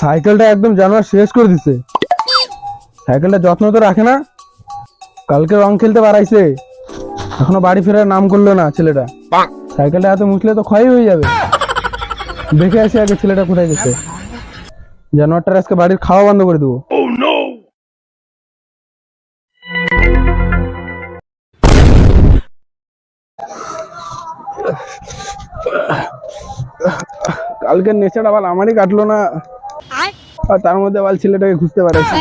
সাইকেলটা একদম জানোয়ার শেষ করে দিছে। সাইকেলটা যত্ন তো রাখে না। কালকে রং খেলতে বাড়াইছে। এখনও বাড়ি ফেরার নাম করল না ছেলেটা। সাইকেলটা এত মুছলে তো ক্ষয় হয়ে যাবে। দেখে আসি আগে ছেলেটা কোথায় গেছে। জানোয়ারটার আজকে বাড়ির খাওয়া বন্ধ করে দেবো। কালকে নেচার আবার আমারই কাটলো না। আর? তার মধ্যে আবার ছেলেটাকে খুঁজতে পারেছি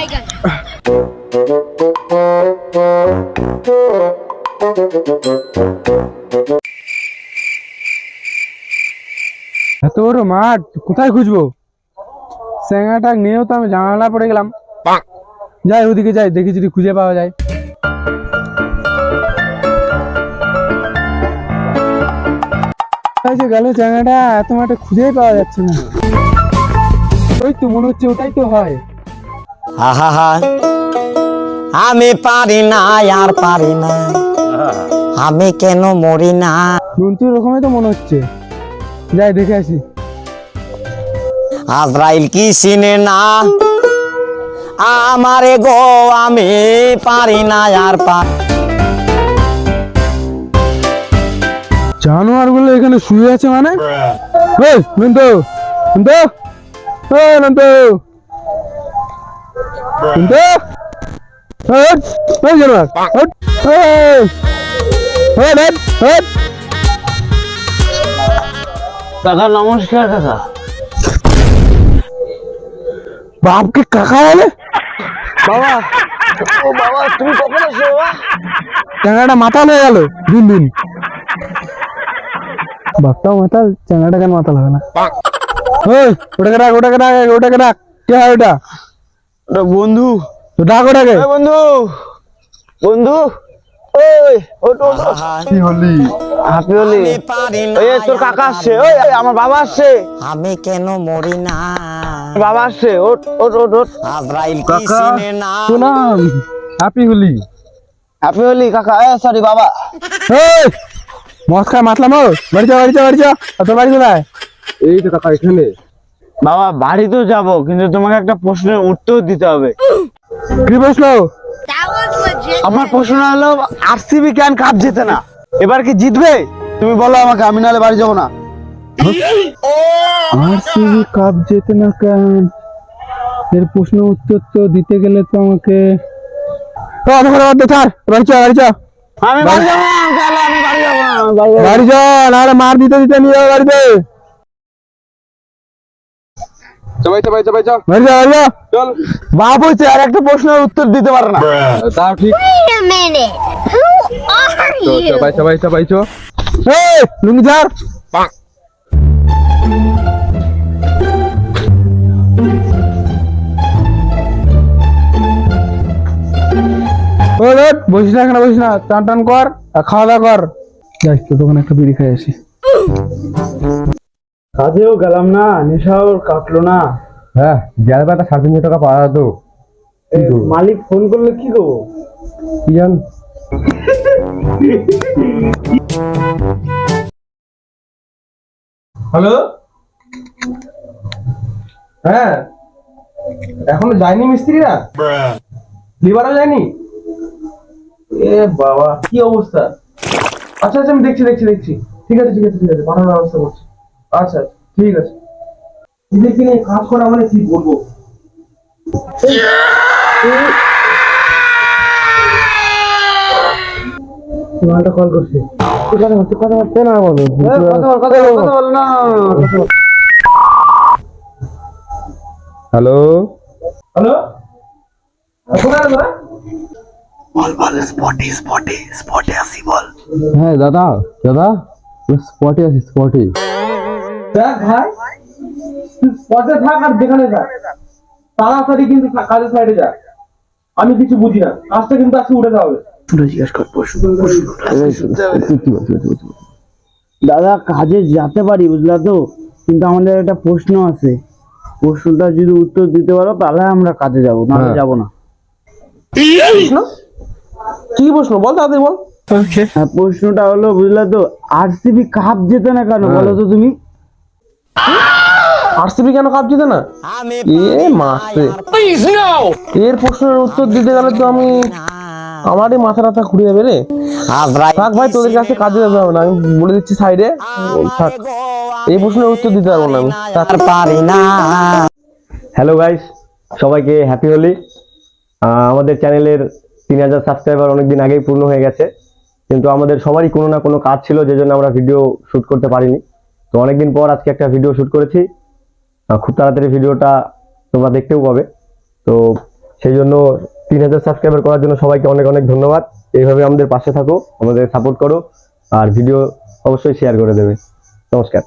এত বড় মাঠ কোথায় খুঁজবো? স্যাঙ্গাটা নিয়েও তো আমি জানালা পড়ে গেলাম। যাই ওদিকে যাই দেখি যদি খুঁজে পাওয়া যায়। গেল জায়গাটা এত মাঠে খুঁজেই পাওয়া যাচ্ছে না। ওই তো মনে হচ্ছে ওটাই তো হয়। আহা আমি পারি না আর পারি না। আমি কেন মরি না? নন্টু রকমই তো মনে হচ্ছে। যাই দেখে আসি। আজরাইল কি চিনে না? আমারে গো আমি পারি না আর পারি জানোয়ারগুলো এখানে শুয়ে আছে মানে? এই নন্টু নন্টু জানোয়ার হট, হট, হট, হট। কাকা নমস্কার কাকা। বাপকে কাকা বলে? বাবা ও বাবা তুমি কখন আসো বাবা? চ্যাংড়াটা মাতাল হয়ে গেল দিন দিন। বাপটাও মাতাল চ্যাংড়াটা কেন মাতাল হবে না? ওই ওটাকে ডাক ওটাকে ডাক ওটাকে ডাক। কে হয় ওটা? ওটা বন্ধু। ডাক ওটাকে। বন্ধু বন্ধু ওই ওট ওট। হলি। হ্যাপি হলি। আমি পারি না ওই তোর কাকা আসছে। ওই ওই, আমার বাবা আসছে। আমি কেন মরি না? বাবা আসছে। ওট ওট ওট ওট আজরাইল কি কাকা না? শোনাম হ্যাপি হলি। হ্যাপি হলি কাকা। এ সরি বাবা। এই মাতলাম বাড়ি যা বাড়ি যা বাড়ি যা। তোর বাড়ি কোথায় এই তো কাকা এখানে। বাবা বাড়ি তো যাব কিন্তু তোমাকে একটা প্রশ্নের উত্তর দিতে হবে। কি প্রশ্ন. আমার প্রশ্ন হলো আরসিবি কেন কাপ জেতে না। এবার কি জিতবে? তুমি বলো আমাকে আমি নাহলে বাড়ি যাব না। আরসিবি কাপ জেতে না কেন? এর প্রশ্ন উত্তর তো দিতে গেলে তো আমাকে বাড়ি চা বাড়ি চা আমি বাড়ি যাব না বাড়ি যাব না বাড়ি যাব না। যা নাহলে মার দিতে দিতে নিয়ে যাও বাড়িতে। বাপ আর একটা প্রশ্নের উত্তর দিতে পারে না। তাও ঠিক। বসিস না এখানে বসিস না। টান টান কর আর খাওয়া দাওয়া কর। যাই তো দোকানে একটা বিড়ি খাই আসি। কাজেও গেলাম না নেশাও কাটলো না। হ্যাঁ যার বেটা সাড়ে তিনশো টাকা পাওয়া তো মালিক ফোন করলে কি করব? কি জান? হ্যালো? হ্যাঁ। এখনও যায়নি মিস্ত্রিরা? লিভারও যায়নি? এ বাবা কি অবস্থা? আচ্ছা আচ্ছা আমি দেখছি দেখছি দেখছি। ঠিক আছে ঠিক আছে ঠিক আছে পাঠানোর ব্যবস্থা করছি। আচ্ছা আচ্ছা ঠিক আছে। এদেরকে নিয়ে কাজ করা মানে কি বলব? তোমারটা কল করছি। কথা বল, কথা বলতে না বলো। কথা বল কথা বল না। হ্যালো? হ্যালো? কোথায় তোরা হ্যাঁ দাদা দাদা স্পটে আছি স্পটে। দেখ ভাই তুই স্পটে থাক আর যেখানে থাক তাড়াতাড়ি কিন্তু কাজের সাইডে যা। আমি কিছু বুঝি না। কাজটা কিন্তু আজকে উঠে হবে। দাদা কাজে যেতে পারি বুঝলা তো? কিন্তু আমাদের একটা প্রশ্ন আছে। প্রশ্নটা যদি উত্তর দিতে পারো তাহলে আমরা কাজে যাব নাহলে হ্যাঁ। যাব না। কি প্রশ্ন? বল তাড়াতাড়ি বল। হ্যাঁ প্রশ্নটা হলো বুঝলা তো? আরসিবি কাপ জেতে না কেন? হ্যাঁ। বলো তো তুমি। আরসিবি কেন কাপ জিতে না? এ মাসে এর প্রশ্নের উত্তর দিতে গেলে তো আমি আমারই মাথা টাথা ঘুরে যাবে রে। থাক ভাই তোদের কাছে কাজে যাবে না আমি বলে দিচ্ছি সাইডে। থাক। এই প্রশ্নের উত্তর দিতে পারব না আমি। পারি না। হ্যালো গাইস সবাইকে হ্যাপি হোলি আমাদের চ্যানেলের তিন হাজার সাবস্ক্রাইবার অনেকদিন আগেই পূর্ণ হয়ে গেছে। কিন্তু আমাদের সবারই কোনো না কোনো কাজ ছিল যে জন্য আমরা ভিডিও শ্যুট করতে পারিনি। তো অনেকদিন পর আজকে একটা ভিডিও শ্যুট করেছি। খুব তাড়াতাড়ি ভিডিওটা তোমরা দেখতেও পাবে। তো সেই জন্য তিন হাজার সাবস্ক্রাইবার করার জন্য সবাইকে অনেক অনেক ধন্যবাদ। এইভাবে আমাদের পাশে থাকো, আমাদের সাপোর্ট করো, আর ভিডিও অবশ্যই শেয়ার করে দেবে। নমস্কার।